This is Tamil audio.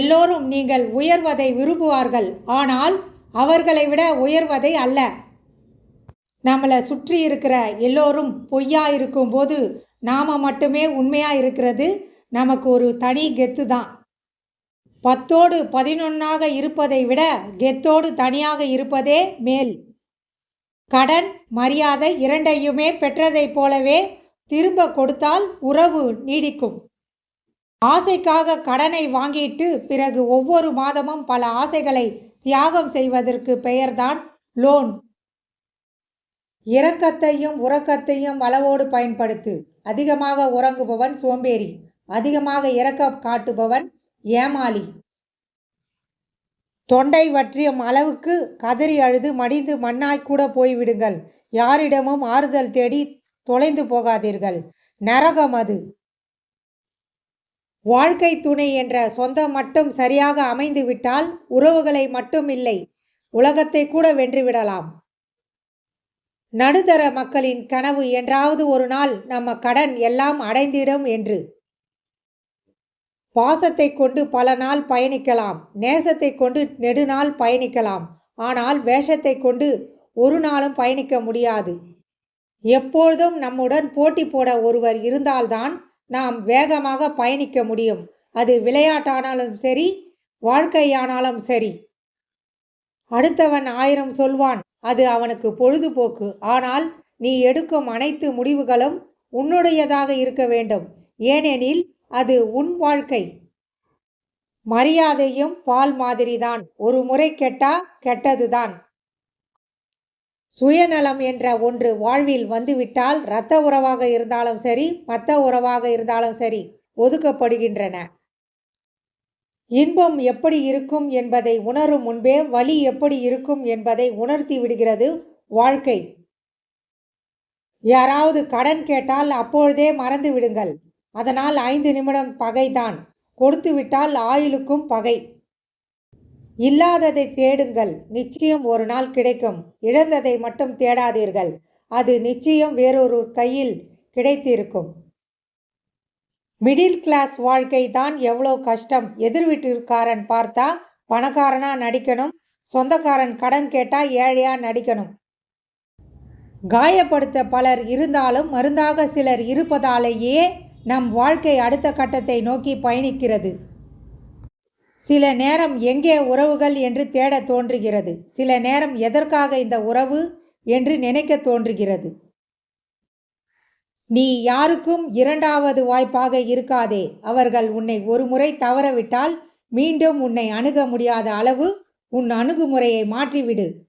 எல்லோரும் நீங்கள் உயர்வதை விரும்புவார்கள். ஆனால் அவர்களை விட உயர்வதை அல்ல. நம்மளை சுற்றி இருக்கிற எல்லோரும் பொய்யா இருக்கும்போது நாம் மட்டுமே உண்மையாக இருக்கிறது நமக்கு ஒரு தனி கெத்து தான் பத்தோடு பதினொன்னாக இருப்பதை விட கெத்தோடு தனியாக இருப்பதே மேல். கடன் மரியாதை இரண்டையுமே பெற்றதைப் போலவே திரும்ப கொடுத்தால் உறவு நீடிக்கும். ஆசைக்காக கடனை வாங்கிட்டு பிறகு ஒவ்வொரு மாதமும் பல ஆசைகளை தியாகம் செய்வதற்கு பெயர்தான் லோன். இரக்கத்தையும் உறக்கத்தையும் அளவோடு பயன்படுத்து. அதிகமாக உறங்குபவன் சோம்பேறி. அதிகமாக இறக்க காட்டுபவன் ஏமாளி. தொண்டை வற்றியும் அளவுக்கு கதறி அழுது மடிந்து மண்ணாய்க்கூட போய்விடுங்கள். யாரிடமும் ஆறுதல் தேடி தொலைந்து போகாதீர்கள். நரகம் அது. வாழ்க்கை துணை என்ற சொந்தம் மட்டும் சரியாக அமைந்து விட்டால் உறவுகளை மட்டும் இல்லை உலகத்தை கூட வென்றுவிடலாம் நடுத்தர மக்களின் கனவு என்றாவது ஒரு நாள் நம்ம கடன் எல்லாம் அடைந்திடும் என்று. பாசத்தை கொண்டு பல நாள் பயணிக்கலாம் நேசத்தை கொண்டு நெடுநாள் பயணிக்கலாம் ஆனால் வேஷத்தை கொண்டு ஒரு நாளும் பயணிக்க முடியாது. எப்பொழுதும் நம்முடன் போட்டி போட ஒருவர் இருந்தால்தான் நாம் வேகமாக பயணிக்க முடியும். அது விளையாட்டானாலும் சரி வாழ்க்கையானாலும் சரி. அடுத்தவன் ஆயிரம் சொல்வான் அது அவனுக்கு பொழுதுபோக்கு. ஆனால் நீ எடுக்கும் அனைத்து முடிவுகளும் உன்னுடையதாக இருக்க வேண்டும். ஏனெனில் அது உன் வாழ்க்கை. மரியாதையும் பால் மாதிரிதான். ஒரு முறை கெட்டா கெட்டதுதான். சுயநலம் என்ற ஒன்று வாழ்வில் வந்துவிட்டால் இரத்த உறவாக இருந்தாலும் சரி மத்த உறவாக இருந்தாலும் சரி ஒதுக்கப்படுகின்றன. இன்பம் எப்படி இருக்கும் என்பதை உணரும் முன்பே வலி எப்படி இருக்கும் என்பதை உணர்த்தி விடுகிறது வாழ்க்கை. யாராவது கடன் கேட்டால் அப்பொழுதே மறந்து விடுங்கள். அதனால் ஐந்து நிமிடம் பகைதான். கொடுத்துவிட்டால் ஆயுளுக்கும் பகை. இல்லாததை தேடுங்கள் நிச்சயம் ஒரு நாள் கிடைக்கும். இழந்ததை மட்டும் தேடாதீர்கள். அது நிச்சயம் வேறொரு கையில் கிடைத்திருக்கும். மிடில் கிளாஸ் வாழ்க்கை தான் எவ்வளோ கஷ்டம். எதிர் வீட்டுக்காரன் பார்த்தா பணக்காரனா நடிக்கணும் சொந்தக்காரன் கடன் கேட்டா ஏழையா நடிக்கணும். காயப்படுத்த பலர் இருந்தாலும் மருந்தாக சிலர் இருப்பதாலேயே நம் வாழ்க்கை அடுத்த கட்டத்தை நோக்கி பயணிக்கிறது. சில நேரம் எங்கே உறவுகள் என்று தேட தோன்றுகிறது. சில நேரம் எதற்காக இந்த உறவு என்று நினைக்க தோன்றுகிறது. நீ யாருக்கும் இரண்டாவது வாய்ப்பாக இருக்காதே. அவர்கள் உன்னை ஒரு முறை தவறவிட்டால் மீண்டும் உன்னை அணுக முடியாத அளவு உன் அணுகுமுறையை மாற்றிவிடு.